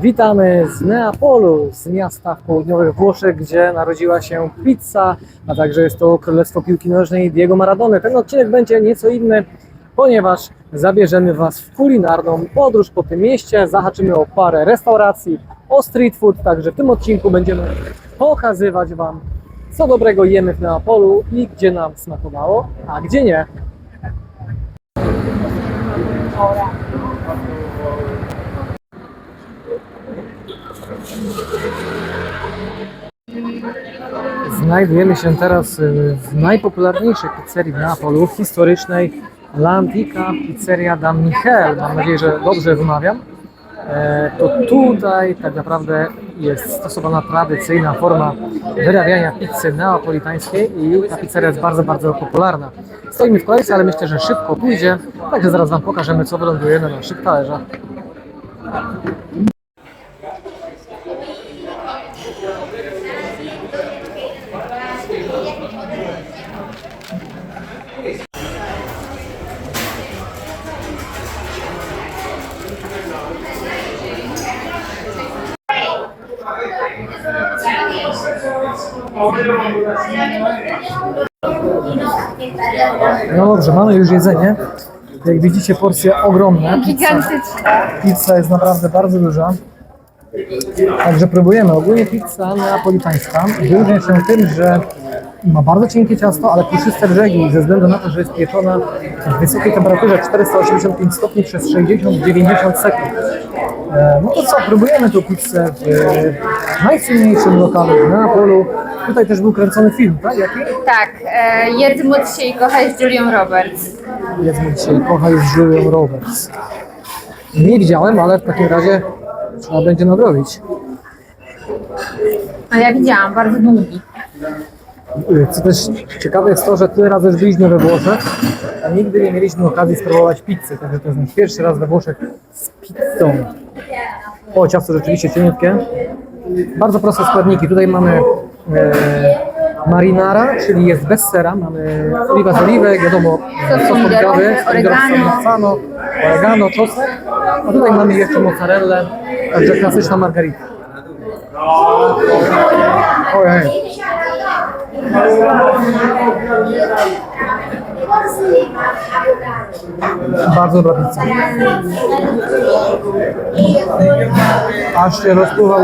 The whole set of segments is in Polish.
Witamy z Neapolu, z miasta w południowych Włoszech, gdzie narodziła się pizza, a także jest to Królestwo Piłki Nożnej Diego Maradony. Ten odcinek będzie nieco inny, ponieważ zabierzemy Was w kulinarną podróż po tym mieście, zahaczymy o parę restauracji, o street food, także w tym odcinku będziemy pokazywać Wam, co dobrego jemy w Neapolu i gdzie nam smakowało, a gdzie nie. Znajdujemy się teraz y, w najpopularniejszej pizzerii w Neapolu, historycznej L'Antica Pizzeria da Michel. Mam nadzieję, że dobrze wymawiam. E, To tutaj tak naprawdę jest stosowana tradycyjna forma wyrabiania pizzy neapolitańskiej i ta pizzeria jest bardzo, bardzo popularna. Stoimy w kolejce, ale myślę, że szybko pójdzie, także zaraz Wam pokażemy, co wyląduje na naszych talerzach. No dobrze, mamy już jedzenie. Jak widzicie, porcje ogromne. Pizza, Gigantyczna. pizza jest naprawdę bardzo duża. Także próbujemy. Ogólnie pizza neapolitańska wyróżnia się tym, że ma bardzo cienkie ciasto, ale puszyste brzegi ze względu na to, że jest pieczona w wysokiej temperaturze 485 stopni przez 60-90 sekund. E, No to co, próbujemy tą pizzę w najsłynniejszym lokalu w Neapolu. Tutaj też był kręcony film, tak? Jaki? Tak, e, i kochaj z Julią Roberts. Jedzmy dzisiaj kocha jest Julią Roberts. Nie widziałem, ale w takim razie trzeba będzie nadrobić. A ja widziałam, bardzo długi. Co też ciekawe jest to, że tyle razy już byliśmy we Włoszech, a nigdy nie mieliśmy okazji spróbować pizzy, także to jest nasz pierwszy raz we Włoszech z pizzą. O, ciasto rzeczywiście cieniutkie. Bardzo proste składniki. Tutaj mamy e, marinara, czyli jest bez sera. Mamy oliwa z oliwek, wiadomo, Sos sos pomidorowy, oregano. oregano, czosnek. A tutaj mamy jeszcze mozzarellę, także klasyczna margarita. Ojej. Bardzo dobra pizza. Aż się rozpływa.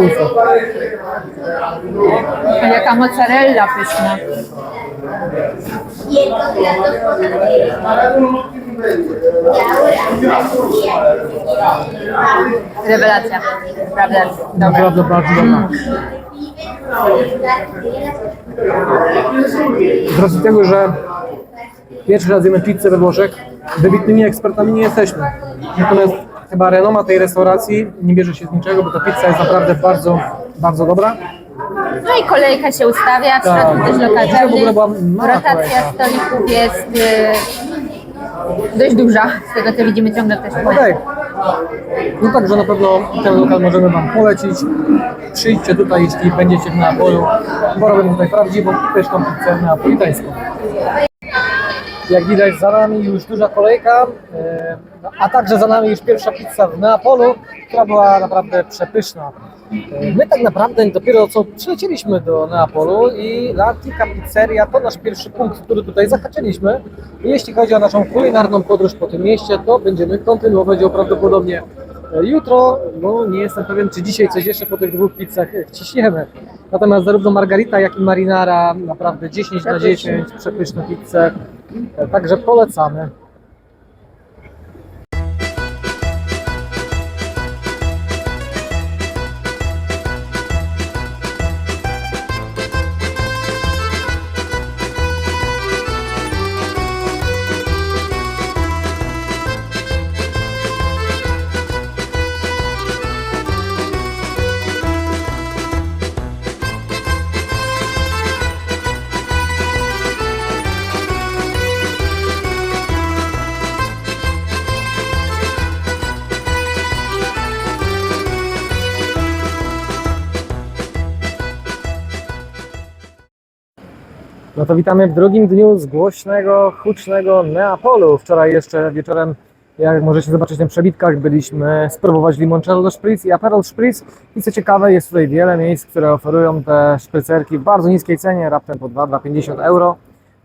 A jaka mozzarella pyszna. Rewelacja. Prawda. Dobra. Naprawdę bardzo dobra. Z racji tego, że pierwszy raz jemy pizzę we Włoszech, wybitnymi ekspertami nie jesteśmy. Natomiast chyba renoma tej restauracji nie bierze się z niczego, bo ta pizza jest naprawdę bardzo, bardzo dobra. No i kolejka się ustawia, w Tak. też Dzisiaj w ogóle była mała Rotacja kolejka. stolików jest y, dość duża, z tego co widzimy ciągle też. Okej. No także na pewno ten lokal możemy Wam polecić. Przyjdźcie tutaj, jeśli będziecie w Neapolu, bo robię tutaj prawdziwą, pyszną pizzę neapolitańską. Jak widać za nami już duża kolejka, e, a także za nami już pierwsza pizza w Neapolu, która była naprawdę przepyszna. My tak naprawdę dopiero co przylecieliśmy do Neapolu i L'Antica Pizzeria to nasz pierwszy punkt, który tutaj zahaczyliśmy. I jeśli chodzi o naszą kulinarną podróż po tym mieście, to będziemy kontynuować ją prawdopodobnie e, jutro. No nie jestem pewien, czy dzisiaj coś jeszcze po tych dwóch pizzach wciśniemy. Natomiast zarówno Margarita, jak i Marinara naprawdę 10 na 10, przepyszne pizze. E, Także polecamy. Witamy w drugim dniu z głośnego, hucznego Neapolu. Wczoraj jeszcze wieczorem Jak możecie zobaczyć na przebitkach, byliśmy spróbować limoncello spritz i aperol spritz. I co ciekawe, jest tutaj wiele miejsc, które oferują te szprycerki w bardzo niskiej cenie, raptem po 2-2,50 euro.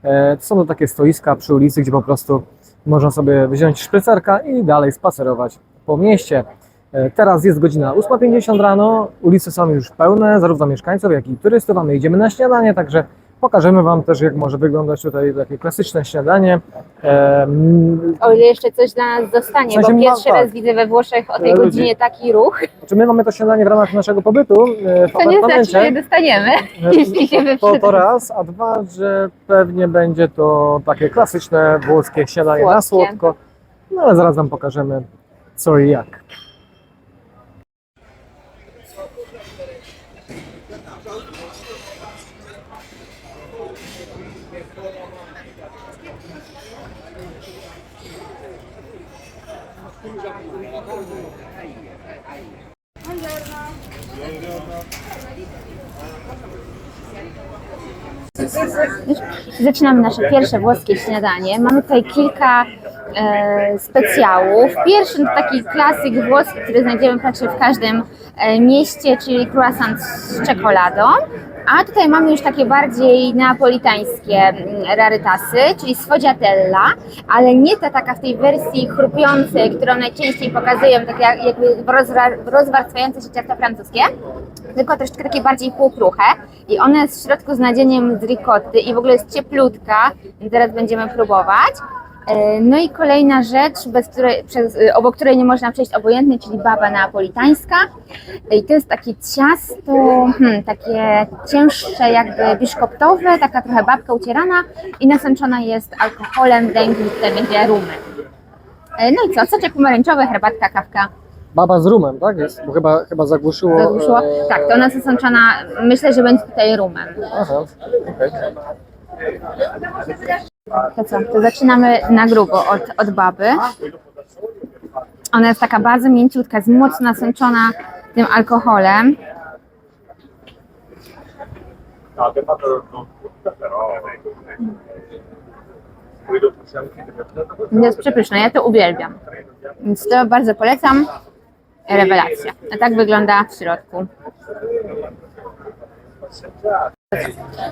E, To są to takie stoiska przy ulicy, gdzie po prostu można sobie wziąć szprycerka i dalej spacerować po mieście. E, Teraz jest godzina 8.50 rano, ulice są już pełne, zarówno mieszkańców, jak i turystów, a my idziemy na śniadanie, także pokażemy Wam też, jak może wyglądać tutaj takie klasyczne śniadanie. O ile jeszcze coś dla nas zostanie, W sensie bo ma- pierwszy tak. raz widzę we Włoszech o tej Ludzi. godzinie taki ruch. Znaczy my mamy to śniadanie w ramach naszego pobytu e, w To nie znaczy, że je dostaniemy, E, jeśli się To, wyprzyda. to raz, a dwa, że pewnie będzie to takie klasyczne włoskie śniadanie na Słodkie. słodko. No ale zaraz Wam pokażemy co i jak. Zaczynamy nasze pierwsze włoskie śniadanie. Mamy tutaj kilka e, specjałów. Pierwszy to taki klasyk włoski, który znajdziemy praktycznie w każdym e, mieście, czyli croissant z czekoladą. A tutaj mamy już takie bardziej neapolitańskie mm, rarytasy, czyli sfogliatella, ale nie ta taka w tej wersji chrupiącej, którą najczęściej pokazują, tak jak, jakby rozwarstwiające się ciasto francuskie, tylko troszeczkę takie bardziej półkruche i ona jest w środku z nadzieniem z ricotty i w ogóle jest cieplutka, zaraz będziemy próbować. E, No i kolejna rzecz, bez której, przez, y, obok której nie można przejść obojętnie, czyli baba neapolitańska. I to jest takie ciasto, hmm, takie cięższe jakby biszkoptowe, taka trochę babka ucierana i nasączona jest alkoholem, węglem, tutaj będzie rumy. E, No i co, soczek pomarańczowy, herbatka, kawka. Baba z rumem, tak? Jest, bo chyba, chyba zagłuszyło. Zagłuszyło? e, Tak, to ona jest nasączona, myślę, że będzie tutaj rumem. Aha, okej. To co, to zaczynamy na grubo od, od baby. Ona jest taka bardzo mięciutka, jest mocno nasączona tym alkoholem. To jest przepyszne, ja to uwielbiam. Więc to bardzo polecam. Rewelacja. A tak wygląda w środku.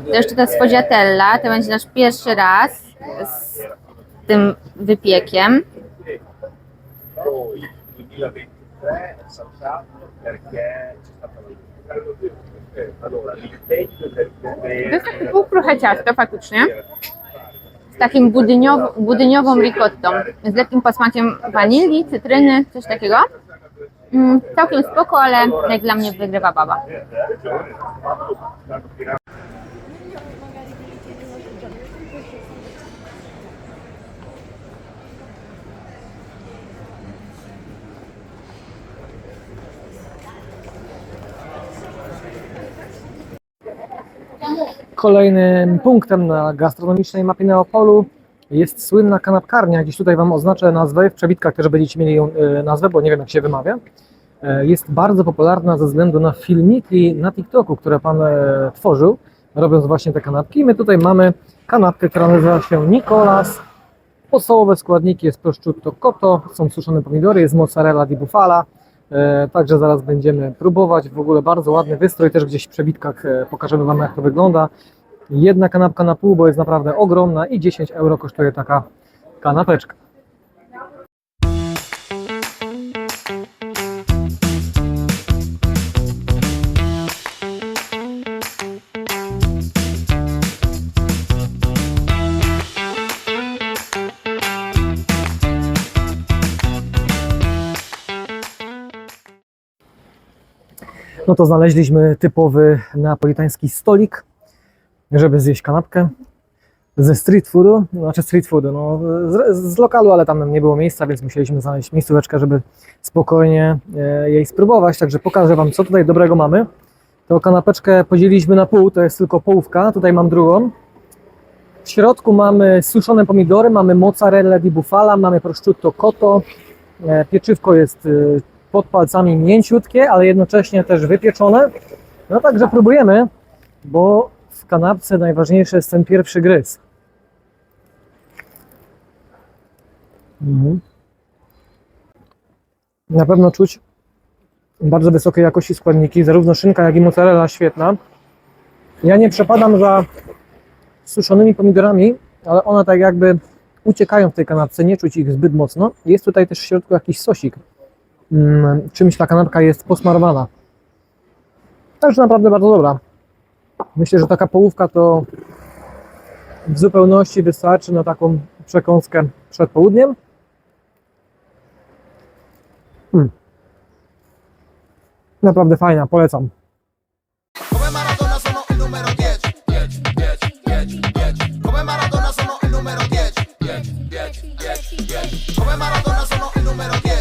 To jeszcze ta sfogliatella, to będzie nasz pierwszy raz z tym wypiekiem. poi nel 2023 saltato perché c'è stata la allora l'impegno del To jest governo półkruche ciasto faktycznie. Z takim budyniow, budyniową ricottą. Z lekkim posmakiem wanilii, cytryny, coś takiego. Mm, całkiem spoko, ale jak dla mnie wygrywa baba. Kolejnym punktem na gastronomicznej mapie Neopolu jest słynna kanapkarnia. Gdzieś tutaj Wam oznaczę nazwę, w przebitkach też będziecie mieli e, nazwę, bo nie wiem jak się wymawia. E, Jest bardzo popularna ze względu na filmiki na TikToku, które Pan e, tworzył, robiąc właśnie te kanapki. My tutaj mamy kanapkę, która nazywa się Nicolas. Podstawowe składniki jest prosciutto cotto, są suszone pomidory, jest mozzarella di bufala. E, Także zaraz będziemy próbować. W ogóle bardzo ładny wystrój, też gdzieś w przebitkach e, pokażemy Wam jak to wygląda. Jedna kanapka na pół, bo jest naprawdę ogromna i 10 euro kosztuje taka kanapeczka. No to znaleźliśmy typowy neapolitański stolik, żeby zjeść kanapkę ze street foodu, znaczy street foodu, no, z, z lokalu, ale tam nie było miejsca, więc musieliśmy znaleźć miejscóweczkę, żeby spokojnie e, jej spróbować, także pokażę Wam, co tutaj dobrego mamy. Tą kanapeczkę podzieliliśmy na pół, to jest tylko połówka, tutaj mam drugą. W środku mamy suszone pomidory, mamy mozzarella di bufala, mamy prosciutto cotto, e, pieczywko jest e, pod palcami mięciutkie, ale jednocześnie też wypieczone. No także próbujemy, bo w kanapce najważniejszy jest ten pierwszy gryz. Mhm. Na pewno czuć bardzo wysokiej jakości składniki, zarówno szynka, jak i mozzarella świetna. Ja nie przepadam za suszonymi pomidorami, ale one tak jakby uciekają w tej kanapce, nie czuć ich zbyt mocno. Jest tutaj też w środku jakiś sosik. Mm, czymś ta kanapka jest posmarowana. Także naprawdę bardzo dobra. Myślę, że taka połówka to w zupełności wystarczy na taką przekąskę przed południem. Mm. Naprawdę fajna, polecam. Maradona sono il numero 10 10, 10, 10, 10 Come Maradona sono il numero 10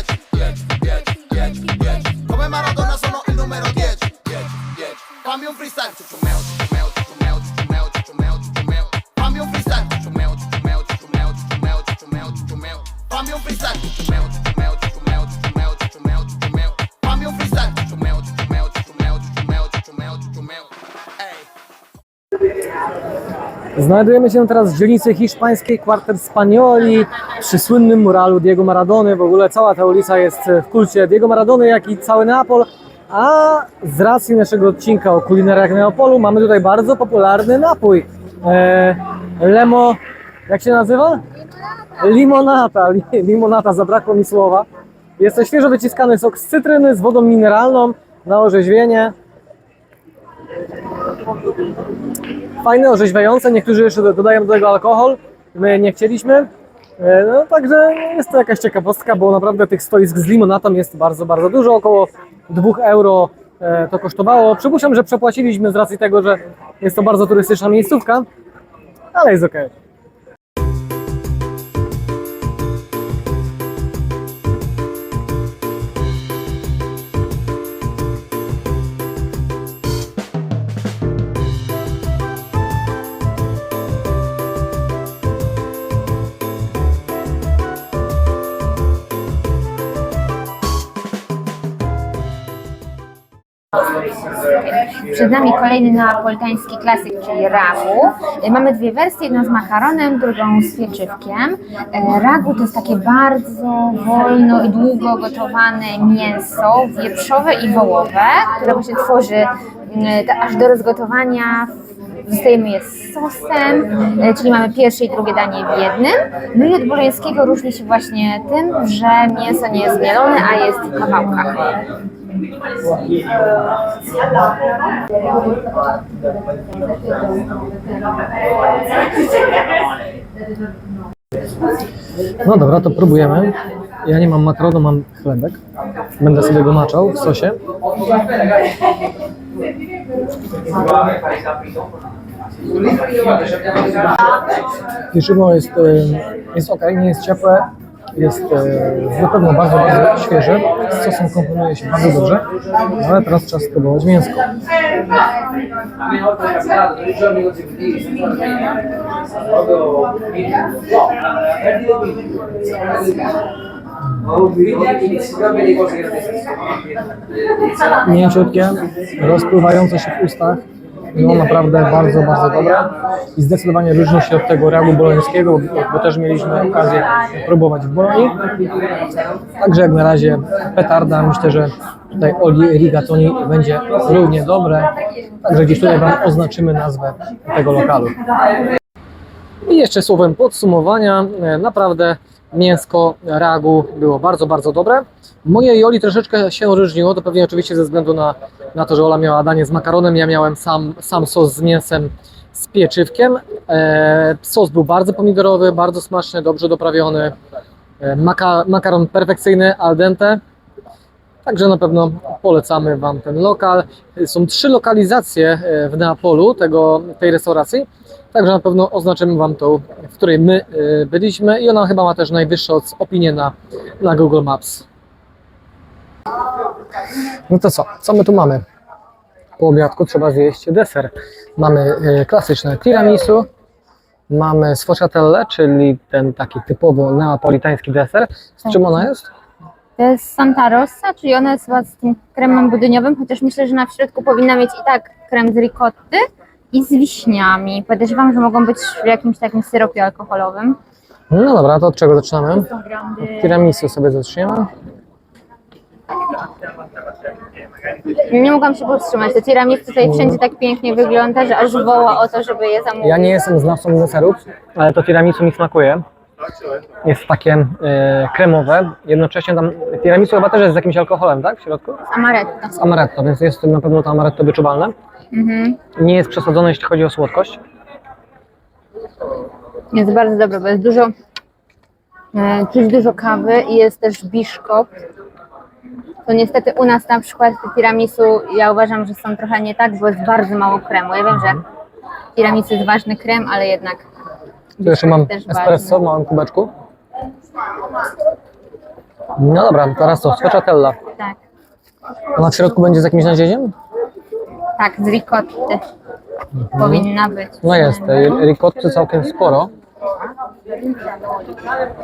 10 Fammi un freestyle freestyle freestyle freestyle Znajdujemy się teraz w dzielnicy hiszpańskiej Quarter Spanioli przy słynnym muralu Diego Maradony. W ogóle cała ta ulica jest w kulcie Diego Maradony, jak i cały Neapol. A z racji naszego odcinka o kulinariach Neapolu mamy tutaj bardzo popularny napój. E, lemo, jak się nazywa? Limonata. Li, limonata, zabrakło mi słowa. Jest to świeżo wyciskany sok z cytryny z wodą mineralną na orzeźwienie. fajne, orzeźwiające. Niektórzy jeszcze do- dodają do tego alkohol. My nie chcieliśmy. E, No, także jest to jakaś ciekawostka, bo naprawdę tych stoisk z limonatą jest bardzo, bardzo dużo. Około 2 euro e, to kosztowało. Przypuszczam, że przepłaciliśmy z racji tego, że jest to bardzo turystyczna miejscówka, ale jest ok. Przed nami kolejny neapolitański klasyk, czyli ragu. Mamy dwie wersje, jedną z makaronem, drugą z pieczywkiem. Ragu to jest takie bardzo wolno i długo gotowane mięso wieprzowe i wołowe, które właśnie tworzy mm, aż do rozgotowania Zostajemy je z sosem, e, czyli mamy pierwsze i drugie danie w jednym. No i od bolońskiego różni się właśnie tym, że mięso nie jest mielone, a jest w kawałkach. No dobra, to próbujemy. Ja nie mam makaronu, mam chlebek. Będę sobie go maczał w sosie. Pieczywo jest, jest ok, nie jest ciepłe, jest e, na pewno bardzo, bardzo świeże. Z sosem komponuje się bardzo dobrze, ale teraz czas spróbować mięsko. Mięciutkie, rozpływające się w ustach. No naprawdę bardzo, bardzo dobre i zdecydowanie różni się od tego reagu bolońskiego, bo, bo też mieliśmy okazję próbować w Bolonii. Także jak na razie petarda, myślę, że tutaj oli rigatoni będzie równie dobre. Także gdzieś tutaj Wam oznaczymy nazwę tego lokalu. I jeszcze słowem podsumowania, e, naprawdę mięsko ragu było bardzo, bardzo dobre. Moje i Oli troszeczkę się różniło, to pewnie oczywiście ze względu na, na to, że Ola miała danie z makaronem, ja miałem sam, sam sos z mięsem z pieczywkiem. E, sos był bardzo pomidorowy, bardzo smaczny, dobrze doprawiony. E, maka, makaron perfekcyjny, al dente. Także na pewno polecamy Wam ten lokal. Są trzy lokalizacje e, w Neapolu tego, tej restauracji. Także na pewno oznaczymy Wam tą, w której my e, byliśmy i ona chyba ma też najwyższą opinię na, na Google Maps. No to co? Co my tu mamy? Po obiadku trzeba zjeść deser. Mamy e, klasyczne tiramisu, mamy sfociatelle, czyli ten taki typowo neapolitański deser. Z czym ona jest? To jest Santa Rossa, czyli ona jest z tym kremem budyniowym, chociaż myślę, że na środku powinna mieć i tak krem z ricotty i z wiśniami. Podejrzewam, że mogą być w jakimś takim syropie alkoholowym. No dobra, to od czego zaczynamy? Tiramisu sobie zaczniemy. Nie mogłam się powstrzymać. To tiramisu tutaj wszędzie tak pięknie wygląda, że aż woła o to, żeby je zamówić. Ja nie jestem znawcą deserów, ale to tiramisu mi smakuje. Jest takie e, kremowe. Jednocześnie tam tiramisu chyba też jest z jakimś alkoholem, tak? W środku? Amaretto. Z amaretto, więc jest na pewno to amaretto wyczuwalne. Mhm. Nie jest przesadzone, jeśli chodzi o słodkość. Jest bardzo dobre, bo jest dużo, e, czuć dużo kawy i jest też biszkopt. To niestety u nas na przykład te tiramisu, ja uważam, że są trochę nie tak, bo jest bardzo mało kremu. Ja wiem, że tiramisu jest ważny krem, ale jednak Tu jeszcze mam espresso w małym kubeczku. No dobra, teraz to, sfociatella. Tak, Ona w środku będzie z jakimś nadzieniem? tak, z ricotty powinna być. No jest, ricotty całkiem sporo.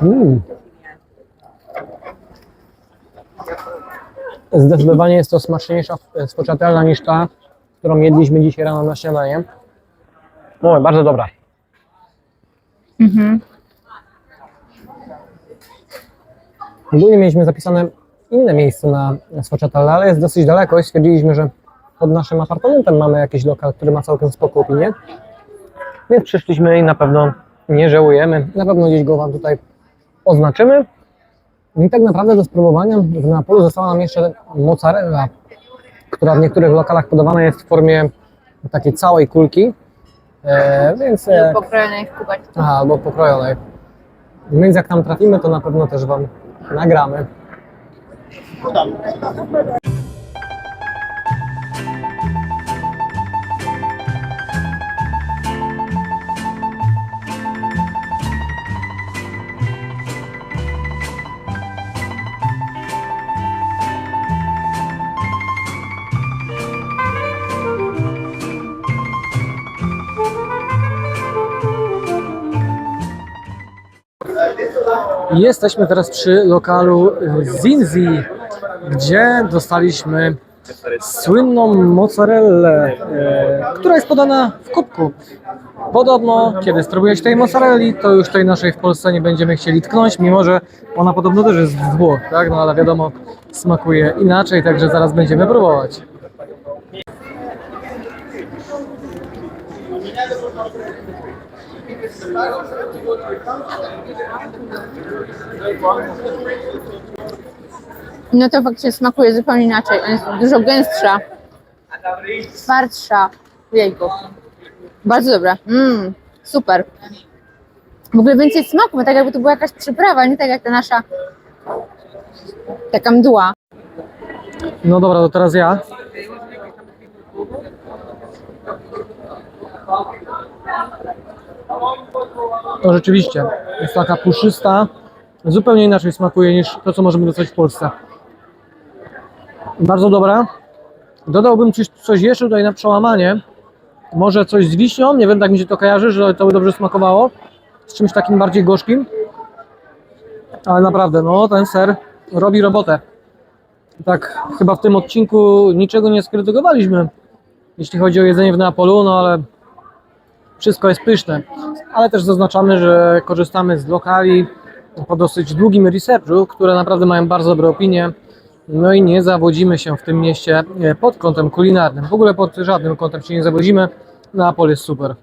Mm. Zdecydowanie jest to smaczniejsza sfoczatella niż ta, którą jedliśmy dzisiaj rano na śniadanie. No, bardzo dobra. Mhm. Ogólnie mieliśmy zapisane inne miejsce na sfoczatelle, ale jest dosyć daleko i stwierdziliśmy, że pod naszym apartamentem mamy jakiś lokal, który ma całkiem spoko opinię. Więc przyszliśmy i na pewno nie żałujemy. Na pewno gdzieś go Wam tutaj oznaczymy. I tak naprawdę do spróbowania w Neapolu została nam jeszcze mozzarella, która w niektórych lokalach podawana jest w formie takiej całej kulki. E, więc e, Pokrojonej w kubeczku. Aha, albo pokrojonej. Więc jak tam trafimy, to na pewno też Wam nagramy. Jesteśmy teraz przy lokalu Zinzi, gdzie dostaliśmy słynną mozzarellę, e, która jest podana w kubku. Podobno, kiedy spróbujecie tej mozzarelli, to już tej naszej w Polsce nie będziemy chcieli tknąć, mimo że ona podobno też jest z Włoch, tak? No ale wiadomo, smakuje inaczej, także zaraz będziemy próbować. No to faktycznie smakuje zupełnie inaczej. Jest dużo gęstsza, twardsza. Jejku. Bardzo dobra. Mmm, super. W ogóle więcej smaku, bo tak jakby to była jakaś przyprawa, nie tak jak ta nasza taka mdła. No dobra, to teraz ja. To rzeczywiście jest taka puszysta, zupełnie inaczej smakuje niż to, co możemy dostać w Polsce. Bardzo dobra. Dodałbym coś, coś jeszcze tutaj na przełamanie. Może coś z wiśnią, nie wiem, tak mi się to kojarzy, że to by dobrze smakowało. Z czymś takim bardziej gorzkim. Ale naprawdę, no ten ser robi robotę. Tak, chyba w tym odcinku niczego nie skrytykowaliśmy, jeśli chodzi o jedzenie w Neapolu, no ale wszystko jest pyszne. Ale też zaznaczamy, że korzystamy z lokali po dosyć długim researchu, które naprawdę mają bardzo dobre opinie. No i nie zawodzimy się w tym mieście e, pod kątem kulinarnym. W ogóle pod żadnym kątem się nie zawodzimy. Neapol jest super.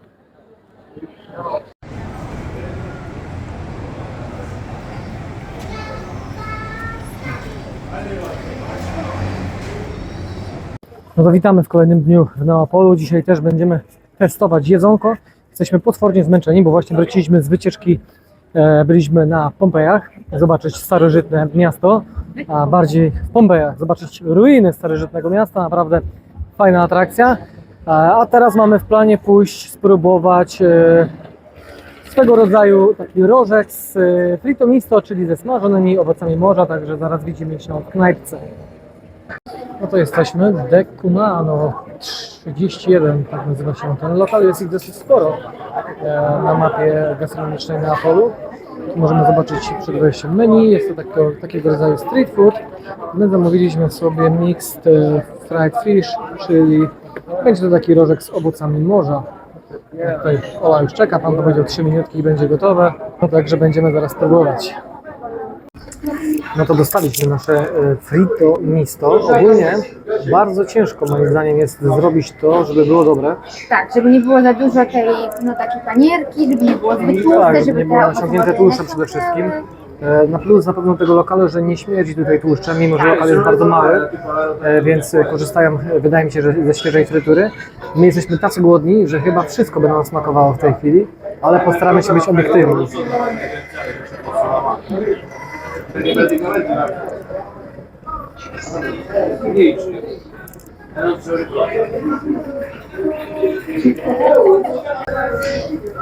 No to witamy w kolejnym dniu w Neapolu. Dzisiaj też będziemy testować jedzonko. Jesteśmy potwornie zmęczeni, bo właśnie wróciliśmy z wycieczki. E, byliśmy na Pompejach, zobaczyć starożytne miasto, a bardziej w Pompejach zobaczyć ruiny starożytnego miasta. Naprawdę fajna atrakcja. A teraz mamy w planie pójść, spróbować e, swego rodzaju taki rożek z e, frito misto, czyli ze smażonymi owocami morza, także zaraz widzimy się w knajpce. No to jesteśmy, Decumano 31, tak nazywa się ten lokal, jest ich dosyć sporo e, na mapie gastronomicznej Neapolu. Tu możemy zobaczyć przed wejściem menu, jest to takiego, takiego rodzaju street food. My zamówiliśmy sobie mixed e, fried fish, czyli będzie to taki rożek z owocami morza. Tutaj Ola już czeka, pan powiedział 3 minutki i będzie gotowe, no także będziemy zaraz próbować. No to dostaliśmy nasze e, frito misto. Ogólnie bardzo ciężko moim zdaniem jest zrobić to, żeby było dobre. Tak, żeby nie było za dużo tej, no takiej panierki, żeby nie było zbyt tłuste, Tak, żeby nie było tłuszczem nie przede wszystkim. E, Na plus na pewno tego lokalu, że nie śmierdzi tutaj tłuszczem, mimo że lokal jest bardzo mały, e, więc korzystają, wydaje mi się, że ze świeżej frytury. My jesteśmy tacy głodni, że chyba wszystko by nam smakowało w tej chwili, ale postaramy się być obiektywni.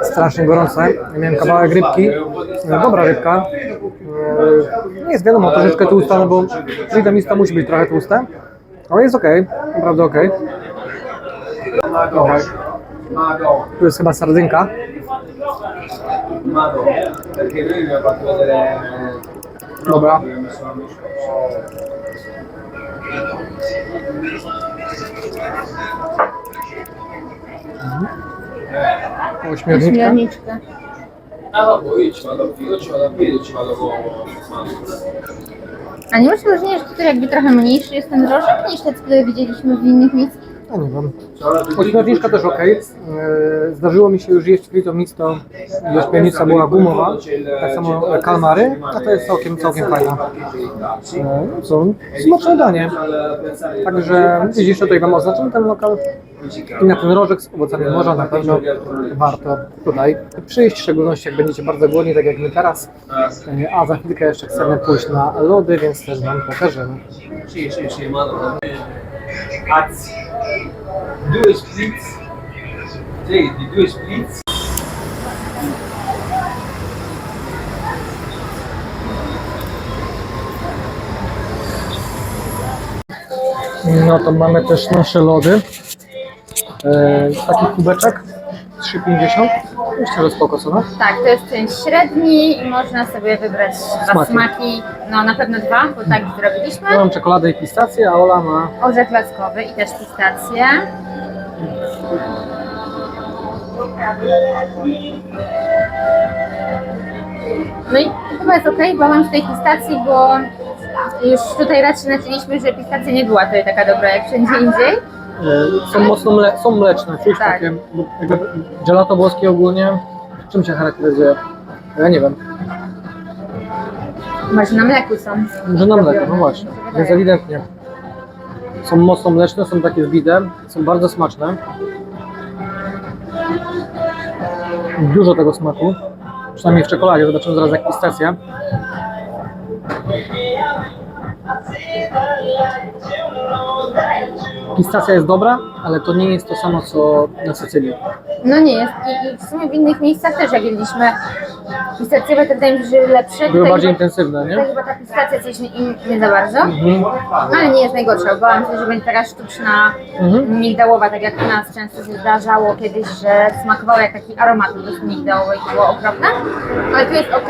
Strasznie gorące. Miałem kawałek rybki, e, dobra rybka. E, Nie jest wiadomo, troszeczkę tłusta, no bo frito misto musi być trochę tłuste, ale jest ok, naprawdę ok. Dobra. Tu jest chyba sardynka. Dobra. Ośmiorniczka. Śmierniczkę. Vabbè, io ci vado a piedi, io ci vado a piedi, ci vado con Mago. A nie masz wrażenia, że tutaj jakby trochę mniejszy jest ten rożek niż te, które widzieliśmy w innych miejscach? Ja nie wiem. Ośmiorniczka też ok. Zdarzyło mi się już jeść frito misto i ośmiornica była gumowa. Tak samo e, kalmary, a to jest całkiem, całkiem fajna. E, no Co? Smaczne danie. Także widzisz, tutaj Wam oznaczam ten lokal. I na ten rożek z owocami morza na pewno warto tutaj przyjść, w szczególności jak będziecie bardzo głodni, tak jak my teraz. E, A za chwilkę jeszcze chcemy pójść na lody, więc też Wam pokażemy. Sì, Azzi. Due splits. Sì, di due splits. No to mamy też nasze lody. E, taki kubeczek 3,50. Myślę, że spoko. Tak, to jest ten średni i można sobie wybrać dwa Smaki. smaki. No na pewno dwa, bo tak zrobiliśmy. Ja mam czekoladę i pistację, a Ola ma Orzech laskowy i też pistacje. No i chyba jest ok, bałam się tej pistacji, bo już tutaj raz się naczyliśmy, że pistacja nie była tutaj taka dobra jak wszędzie indziej. E, są mocno mle, są mleczne, czuć Tak. takie bo jakby gelato włoskie ogólnie. Czym się charakteryzuje? Ja nie wiem. Może na mleku są. Że na mleko, no właśnie. Więc ewidentnie. Są mocno mleczne, są takie zbite, są bardzo smaczne. Dużo tego smaku. Przynajmniej w czekoladzie, zobaczymy zaraz jak pistacja. Pistacja jest dobra, ale to nie jest to samo co na Sycylii. No nie jest. I, w sumie w innych miejscach też jak jedliśmy pistacje, to wydaje mi się, że lepsze. Były Tutaj bardziej chyba- intensywne, nie? Tutaj chyba ta pistacja coś nie, nie za bardzo. Mhm. Ale nie jest najgorsza. Bałam się, że będzie taka sztuczna, Mhm. migdałowa, tak jak u nas często się zdarzało kiedyś, że smakowało jak taki aromat po prostu migdałowy i było okropne. Ale tu jest ok.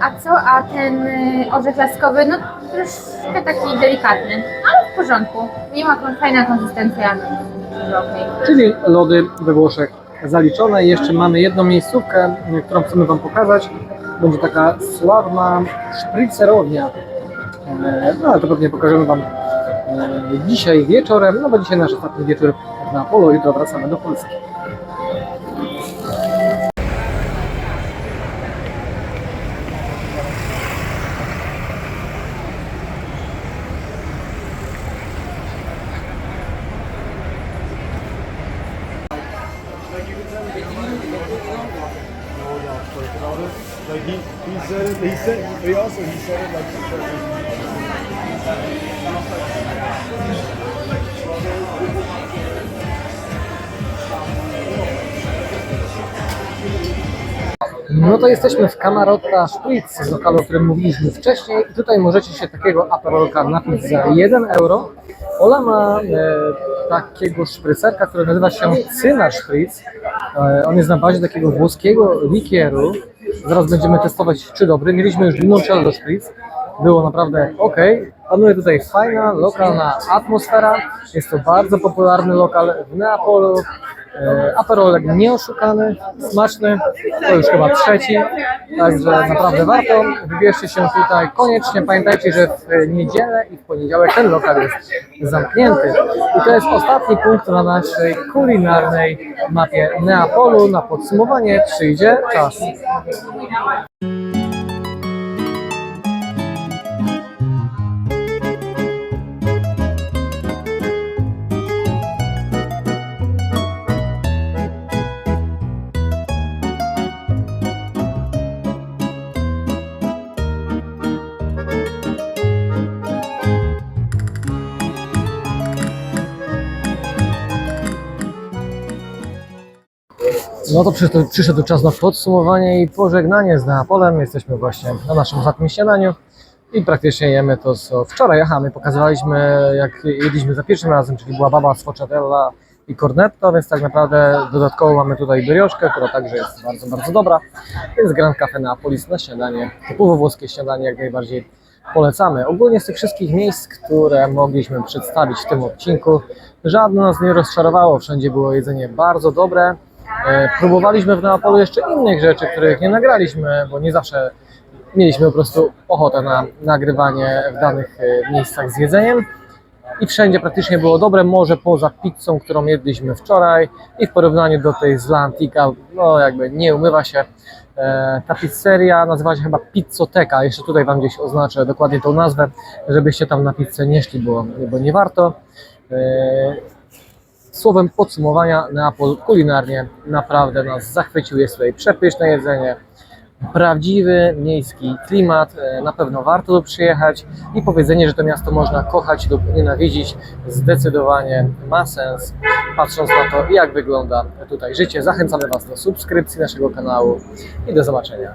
A co? A ten y, orzech laskowy, no troszkę taki delikatny, ale w porządku. Nie ma kon- fajna konsystencja. Okej. Czyli lody we Włoszech zaliczone. I jeszcze mamy jedną miejscówkę, którą chcemy Wam pokazać. Będzie taka sławna szpricerownia. E, No ale to pewnie pokażemy Wam e, dzisiaj wieczorem, no bo dzisiaj nasz ostatni wieczór na Apollo, jutro wracamy do Polski. He said he also, he said it like. No to jesteśmy w Camarotta Spritz, z lokalu, o którym mówiliśmy wcześniej. I tutaj możecie się takiego aperolka napić za 1 euro. Ola ma e, takiego szprycerka, który nazywa się Cyna Spritz. E, on jest na bazie takiego włoskiego likieru. Zaraz będziemy testować, czy dobry. Mieliśmy już limoncello Spritz. Było naprawdę ok. Panuje tutaj fajna, lokalna atmosfera. Jest to bardzo popularny lokal w Neapolu. E, Aperolek nieoszukany, smaczny, to już chyba trzeci, także naprawdę warto. Wybierzcie się tutaj koniecznie. Pamiętajcie, że w niedzielę i w poniedziałek ten lokal jest zamknięty. I to jest ostatni punkt na naszej kulinarnej mapie Neapolu. Na podsumowanie przyjdzie czas. No to przyszedł, przyszedł czas na podsumowanie i pożegnanie z Neapolem. Jesteśmy właśnie na naszym ostatnim śniadaniu i praktycznie jemy to, co wczoraj jechamy. Pokazywaliśmy, jak jedliśmy za pierwszym razem, czyli była baba sfoczatella i cornetto, więc tak naprawdę dodatkowo mamy tutaj brioszkę, która także jest bardzo, bardzo dobra. Więc Grand Cafe Neapolis na śniadanie, typowo włoskie śniadanie jak najbardziej polecamy. Ogólnie z tych wszystkich miejsc, które mogliśmy przedstawić w tym odcinku, żadne nas nie rozczarowało. Wszędzie było jedzenie bardzo dobre. E, Próbowaliśmy w Neapolu jeszcze innych rzeczy, których nie nagraliśmy, bo nie zawsze mieliśmy po prostu ochotę na nagrywanie w danych e, miejscach z jedzeniem. I wszędzie praktycznie było dobre, może poza pizzą, którą jedliśmy wczoraj i w porównaniu do tej z La Antica, no jakby nie umywa się. E, Ta pizzeria nazywa się chyba Pizzoteka, jeszcze tutaj Wam gdzieś oznaczę dokładnie tą nazwę, żebyście tam na pizzę nie szli, bo, bo nie warto. Słowem podsumowania, Neapol kulinarnie naprawdę nas zachwycił. Jest tutaj przepyszne jedzenie, prawdziwy miejski klimat. e, Na pewno warto tu przyjechać i powiedzenie, że to miasto można kochać lub nienawidzić, zdecydowanie ma sens, patrząc na to, jak wygląda tutaj życie. Zachęcamy Was do subskrypcji naszego kanału i do zobaczenia.